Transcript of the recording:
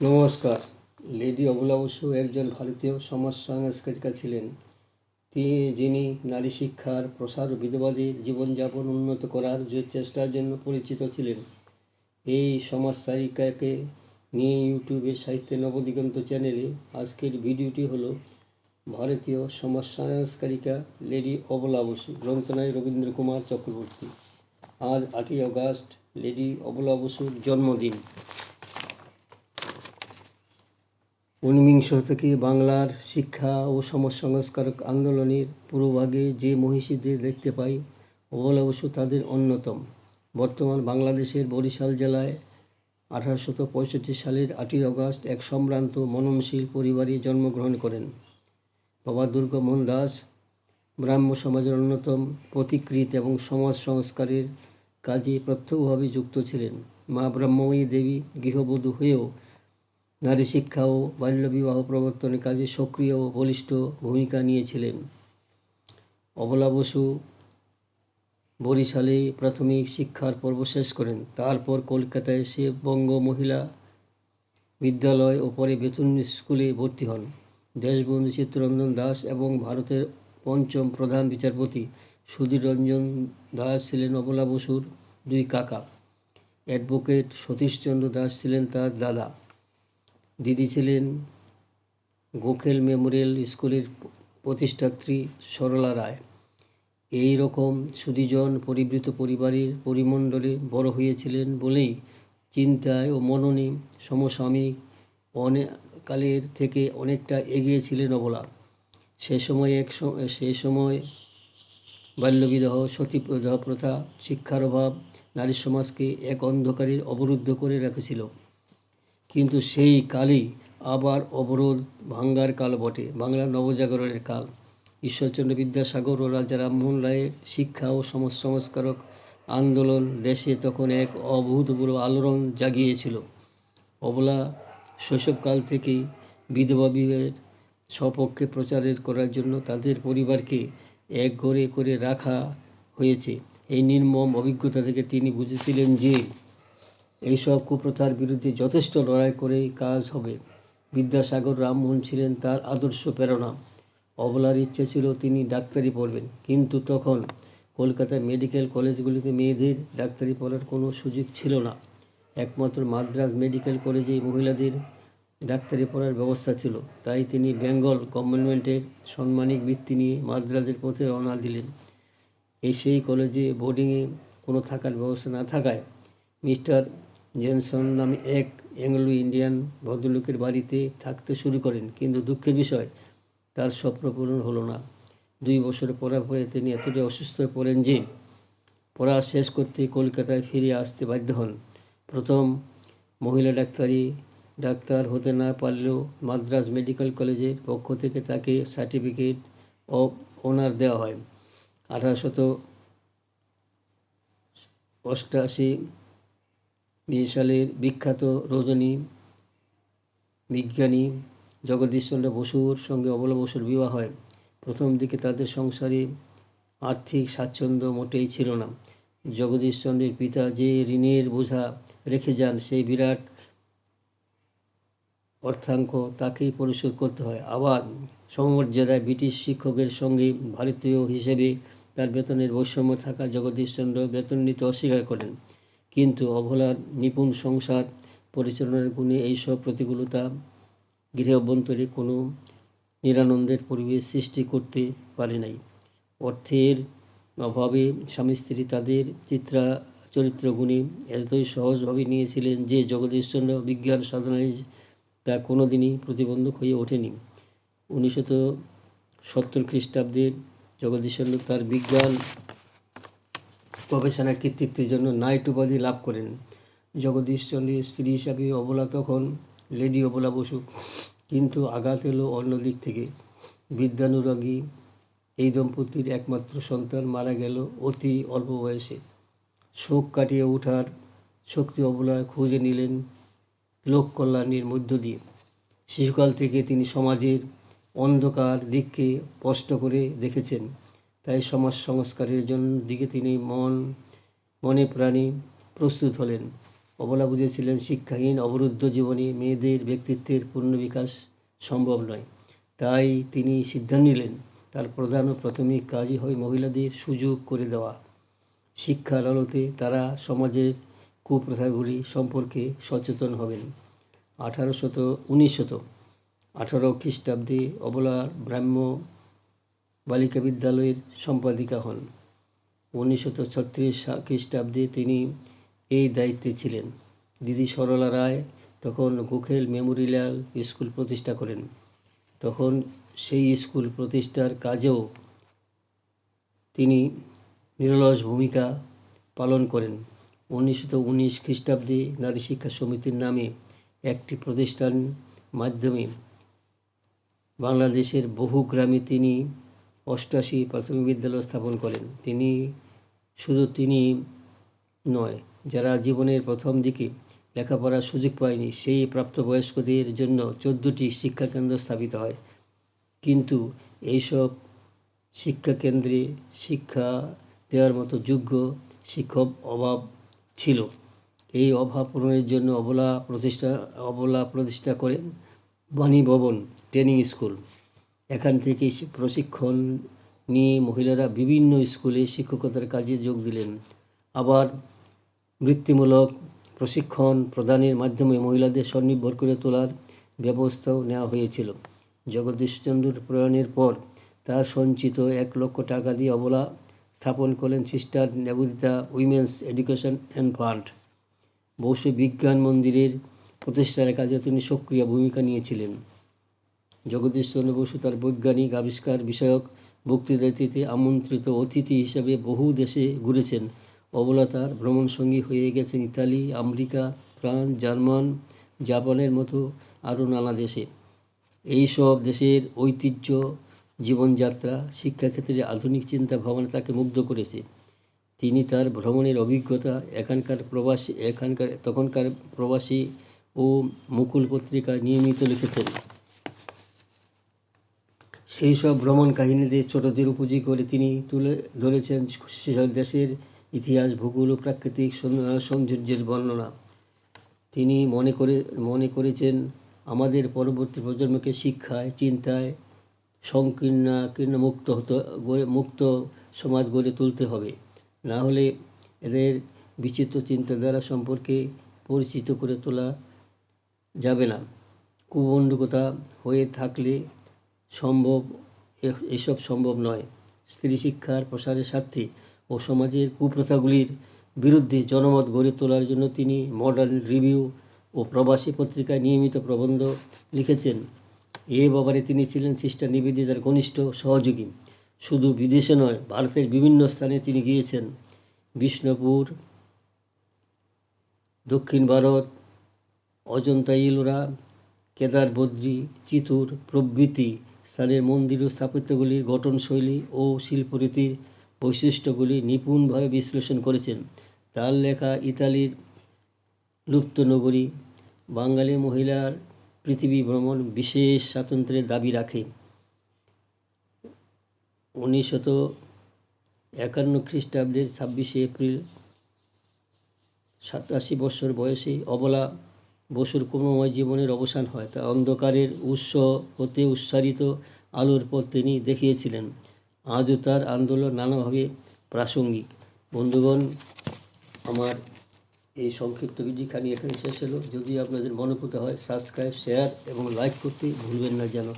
নমস্কার। লেডি অবলা বসু একজন ভারতীয় সমাজ সংস্কারিকা ছিলেন। তিনি যিনি নারী শিক্ষার প্রসার ও বিধবাদের জীবনযাপন উন্নত করার যে চেষ্টার জন্য পরিচিত ছিলেন, এই সমাজসারিকাকে নিয়ে ইউটিউবে সাহিত্যে নবদিগন্ত চ্যানেলে আজকের ভিডিওটি হলো ভারতীয় সমাজ সংস্কারিকা লেডি অবলা বসু গ্রন্থনায় রবীন্দ্র কুমার চক্রবর্তী। আজ আটই আগস্ট লেডি অবলা বসুর জন্মদিন। ঊনবিংশ শতকে বাংলার শিক্ষা ও সমাজ সংস্কারক আন্দোলনের পূর্বভাগে যে মহিষীদের দেখতে পাই অবলা বসু তাদের অন্যতম। বর্তমান বাংলাদেশের বরিশাল জেলায় আঠারোশত পঁয়ষট্টি সালের আটই আগস্ট এক সম্ভ্রান্ত মননশীল পরিবারে জন্মগ্রহণ করেন। বাবা দুর্গামোহন দাস ব্রাহ্ম সমাজের অন্যতম প্রতিকৃত এবং সমাজ সংস্কারের কাজে প্রত্যক্ষভাবে যুক্ত ছিলেন। মা ব্রহ্মময়ী দেবী গৃহবধূ হয়েও নারী শিক্ষা ও বাল্যবিবাহ প্রবর্তনের কাজে সক্রিয় ও বলিষ্ঠ ভূমিকা নিয়েছিলেন। অবলা বসু বরিশালে প্রাথমিক শিক্ষার পর্ব শেষ করেন। তারপর কলকাতায় এসে বঙ্গ মহিলা বিদ্যালয় ও পরে বেতন স্কুলে ভর্তি হন। দেশবন্ধু চিত্তরঞ্জন দাস এবং ভারতের পঞ্চম প্রধান বিচারপতি সুধীর রঞ্জন দাস ছিলেন অবলা বসুর দুই কাকা। অ্যাডভোকেট সতীশচন্দ্র দাস ছিলেন তার দাদা। দিদি ছিলেন গোখেল মেমোরিয়াল স্কুলের প্রতিষ্ঠাত্রী সরলা রায়। এই রকম সুদীজন পরিবৃত পরিবারের পরিমণ্ডলে বড় হয়েছিলেন বলেই চিন্তায় ও মননে সমসাময়িক অনেক কালের থেকে অনেকটা এগিয়ে ছিলেন অবলা। সে সময় এক স- সময় বাল্যবিবাহ সতীপ্রদাহ প্রথা, শিক্ষার অভাব, নারী সমাজকে এক অন্ধকারে অবরুদ্ধ করে রেখেছিল। কিন্তু সেই কালই আবার অবরোধ ভাঙ্গার কাল বটে বাংলা নবজাগরণের কাল। ঈশ্বরচন্দ্র বিদ্যাসাগর ও রাজা রামমোহন রায়ের শিক্ষা ও সমাজ সংস্কারক আন্দোলন দেশে তখন এক অভূতপূর্ব আলোড়ন জাগিয়েছিল। অবলা শৈশবকাল থেকেই বিধবা বিবাহের স্বপক্ষে প্রচারের করার জন্য তাদের পরিবারকে এক ঘরে করে রাখা হয়েছে। এই নির্মম অভিজ্ঞতা থেকে তিনি বুঝেছিলেন যে এইসব কুপ্রথার বিরুদ্ধে যথেষ্ট লড়াই করেই কাজ হবে। বিদ্যাসাগর রামমোহন ছিলেন তার আদর্শ প্রেরণা। অবলার ইচ্ছে ছিল তিনি ডাক্তারি পড়বেন, কিন্তু তখন কলকাতার মেডিকেল কলেজগুলিতে মেয়েদের ডাক্তারি পড়ার কোনো সুযোগ ছিল না। একমাত্র মাদ্রাজ মেডিকেল কলেজে মহিলাদের ডাক্তারি পড়ার ব্যবস্থা ছিল। তাই তিনি বেঙ্গল গভর্নমেন্টের সম্মানিক বৃত্তি নিয়ে মাদ্রাজের পথে রওনা দিলেন। এই সেই কলেজে বোর্ডিংয়ে কোনো থাকার ব্যবস্থা না থাকায় মিস্টার জেনসন নামে এক অ্যাংলো ইন্ডিয়ান ভদ্রলোকের বাড়িতে থাকতে শুরু করেন। কিন্তু দুঃখের বিষয়, তার স্বপ্ন পূরণ হলো না। দুই বছর পড়ার পরে তিনি এতটাই অসুস্থ হয়ে পড়েন যে, পড়া শেষ করতে কলকাতায় ফিরে আসতে বাধ্য হন। প্রথম মহিলা ডাক্তারি, ডাক্তার হতে না পারলেও মাদ্রাজ মেডিকেল কলেজের পক্ষ থেকে তাকে সার্টিফিকেট অফ অনার দেওয়া হয়। আঠারোশত অষ্টাশি সালের বিখ্যাত রজনী, বিজ্ঞানী জগদীশচন্দ্র বসুর সঙ্গে অবলা বসুর বিবাহ হয়। প্রথম দিকে তাদের সংসারে আর্থিক স্বাচ্ছন্দ্য মোটেই ছিল না। জগদীশচন্দ্রের পিতা যে ঋণের বোঝা রেখে যান, সেই বিরাট অর্থাঙ্ক তাকেই পরিশোধ করতে হয়। আবার সমমর্যাদায় ব্রিটিশ শিক্ষকের সঙ্গে ভারতীয় হিসেবে তার বেতনের বৈষম্য থাকা জগদীশচন্দ্র বেতন নিতে অস্বীকার করেন। কিন্তু অবলার নিপুণ সংসার, পরিচালনার গুণে এইসব প্রতিকূলতা গৃহ অভ্যন্তরে কোনো নিরানন্দের পরিবেশ সৃষ্টি করতে পারে নাই। অর্থের অভাবে স্বামী স্ত্রী তাদের চিত্রা চরিত্র গুণে এতই সহজভাবে নিয়েছিলেন যে জগদীশচন্দ্র বিজ্ঞান সাধনায় তা কোনোদিনই প্রতিবন্ধক হয়ে ওঠেনি। উনিশশত সত্তর খ্রিস্টাব্দে জগদীশচন্দ্র তার বিজ্ঞান গবেষণা কৃতিত্বের জন্য নাইট উপাধি লাভ করেন। জগদীশচন্দ্রের স্ত্রী হিসাবে অবলা তখন লেডি অবলা বসু, কিন্তু আঘাত এলো অন্য দিক থেকে। বিদ্যানুরাগী এই দম্পতির একমাত্র সন্তান মারা গেল অতি অল্প বয়সে। শোক কাটিয়ে ওঠার শক্তি অবলায় খুঁজে নিলেন লোক কল্যাণের মধ্য দিয়ে। শিশুকাল থেকে তিনি সমাজের অন্ধকার দিককে স্পষ্ট করে দেখেছেন। তাই সমাজ সংস্কারের জন্য দিকে তিনি মন, মনে প্রাণে প্রস্তুত হলেন। অবলা বুঝেছিলেন, শিক্ষাহীন, অবরুদ্ধ জীবনে মেয়েদের ব্যক্তিত্বের পূর্ণ বিকাশ সম্ভব নয়। তাই তিনি সিদ্ধান্ত নিলেন, তার প্রধান ও প্রাথমিক কাজই হয় মহিলাদের সুযোগ করে দেওয়া। শিক্ষার আলোতে তারা সমাজের কুপ্রথাগুলি সম্পর্কে সচেতন হবেন। আঠারোশত উনিশ শত আঠারো খ্রিস্টাব্দে অবলার ব্রাহ্ম বালিকা বিদ্যালয়ের সম্পাদিকা হন। উনিশশো ছত্রিশ খ্রিস্টাব্দে তিনি এই দায়িত্বে ছিলেন। দিদি সরলা রায় তখন গোখেল মেমোরিয়াল স্কুল প্রতিষ্ঠা করেন। তখন সেই স্কুল প্রতিষ্ঠার কাজেও তিনি নিরলস ভূমিকা পালন করেন। উনিশশো উনিশ খ্রিস্টাব্দে নারী শিক্ষা সমিতির নামে একটি প্রতিষ্ঠান মাধ্যমে বাংলাদেশের বহু গ্রামে তিনি অষ্টাশি প্রাথমিক বিদ্যালয় স্থাপন করেন। তিনি শুধু তিনি নয়, যারা জীবনের প্রথম দিকে লেখাপড়ার সুযোগ পায়নি, সেই প্রাপ্তবয়স্কদের জন্য চোদ্দোটি শিক্ষাকেন্দ্র স্থাপিত হয়। কিন্তু এইসব শিক্ষাকেন্দ্রে শিক্ষা দেওয়ার মতো যোগ্য শিক্ষক অভাব ছিল। এই অভাব পূরণের জন্য অবলা প্রতিষ্ঠা অবলা প্রতিষ্ঠা করেন বাণী ভবন ট্রেনিং স্কুল। এখান থেকে প্রশিক্ষণ নিয়ে মহিলারা বিভিন্ন স্কুলে শিক্ষকতার কাজে যোগ দিলেন। আবার বৃত্তিমূলক প্রশিক্ষণ প্রদানের মাধ্যমে মহিলাদের স্বনির্ভর করে তোলার ব্যবস্থাও নেওয়া হয়েছিল। জগদীশচন্দ্র প্রয়াণের পর তার সঞ্চিত এক লক্ষ টাকা দিয়ে অবলা স্থাপন করলেন sister Nivedita women's education and fund. Basu বিজ্ঞান মন্দিরের প্রতিষ্ঠার কাজে তিনি সক্রিয় ভূমিকা নিয়েছিলেন। জগদীশচন্দ্র বসু তার বৈজ্ঞানিক আবিষ্কার বিষয়ক বক্তৃতা দিতে আমন্ত্রিত অতিথি হিসেবে বহু দেশে ঘুরেছেন। অবলা তার ভ্রমণসঙ্গী হয়ে গেছেন ইতালি, আমেরিকা, ফ্রান্স, জার্মান, জাপানের মতো আরও নানা দেশে। এই সব দেশের ঐতিহ্য, জীবনযাত্রা, শিক্ষাক্ষেত্রে আধুনিক চিন্তা ভাবনা তাকে মুগ্ধ করেছে। তিনি তার ভ্রমণের অভিজ্ঞতা, এখানকার প্রবাসী, এখানকার, তখনকার প্রবাসী ও মুকুল পত্রিকায় নিয়মিত লিখেছেন। সেই সব ভ্রমণ কাহিনীদের ছোটদের উপযোগী করে তিনি তুলে ধরেছেন দেশের ইতিহাস, ভূগোল ও প্রাকৃতিক সৌন্দর্যের বর্ণনা। তিনি মনে করে মনে করেছেন, আমাদের পরবর্তী প্রজন্মকে শিক্ষায়, চিন্তায় সংকীর্ণ কীর্ণ মুক্ত হতে মুক্ত সমাজ গড়ে তুলতে হবে। না হলে এদের বিচিত্র চিন্তাধারা সম্পর্কে পরিচিত করে তোলা যাবে না। কুবণ্ডকতা হয়ে থাকলে সম্ভব এসব সম্ভব নয়। স্ত্রী শিক্ষার প্রসারের স্বার্থে ও সমাজের কুপ্রথাগুলির বিরুদ্ধে জনমত গড়ে তোলার জন্য তিনি মডার্ন রিভিউ ও প্রবাসী পত্রিকায় নিয়মিত প্রবন্ধ লিখেছেন। এ ব্যাপারে তিনি ছিলেন সিস্টার নিবেদিতার ঘনিষ্ঠ সহযোগী। শুধু বিদেশে নয়, ভারতের বিভিন্ন স্থানে তিনি গিয়েছেন। বিষ্ণুপুর, দক্ষিণ ভারত, অজন্তা ইলোরা কেদার বদ্রী চিতুর প্রভৃতি স্থানের মন্দির ও স্থাপত্যগুলির গঠনশৈলী ও শিল্পরীতির বৈশিষ্ট্যগুলি নিপুণভাবে বিশ্লেষণ করেছেন। তার লেখা ইতালির লুপ্ত নগরী বাঙালি মহিলার পৃথিবী ভ্রমণ বিশেষ স্বাতন্ত্র্যের দাবি রাখে। উনিশশত একান্ন খ্রিস্টাব্দের ছাব্বিশে এপ্রিল সাতাশি বছর বয়সে অবলা বসুর কর্মময় জীবনের অবসান হয়। তা অন্ধকারের উৎস হতে উচ্চারিত আলোর পথ তিনি দেখিয়েছিলেন, আজও তার আন্দোলন নানাভাবে প্রাসঙ্গিক। বন্ধুগণ, আমার এই সংক্ষিপ্ত ভিডিওখানি এখানে শেষ হলো। যদি আপনাদের মনে হয় সাবস্ক্রাইব শেয়ার এবং লাইক করতে ভুলবেন না যেন।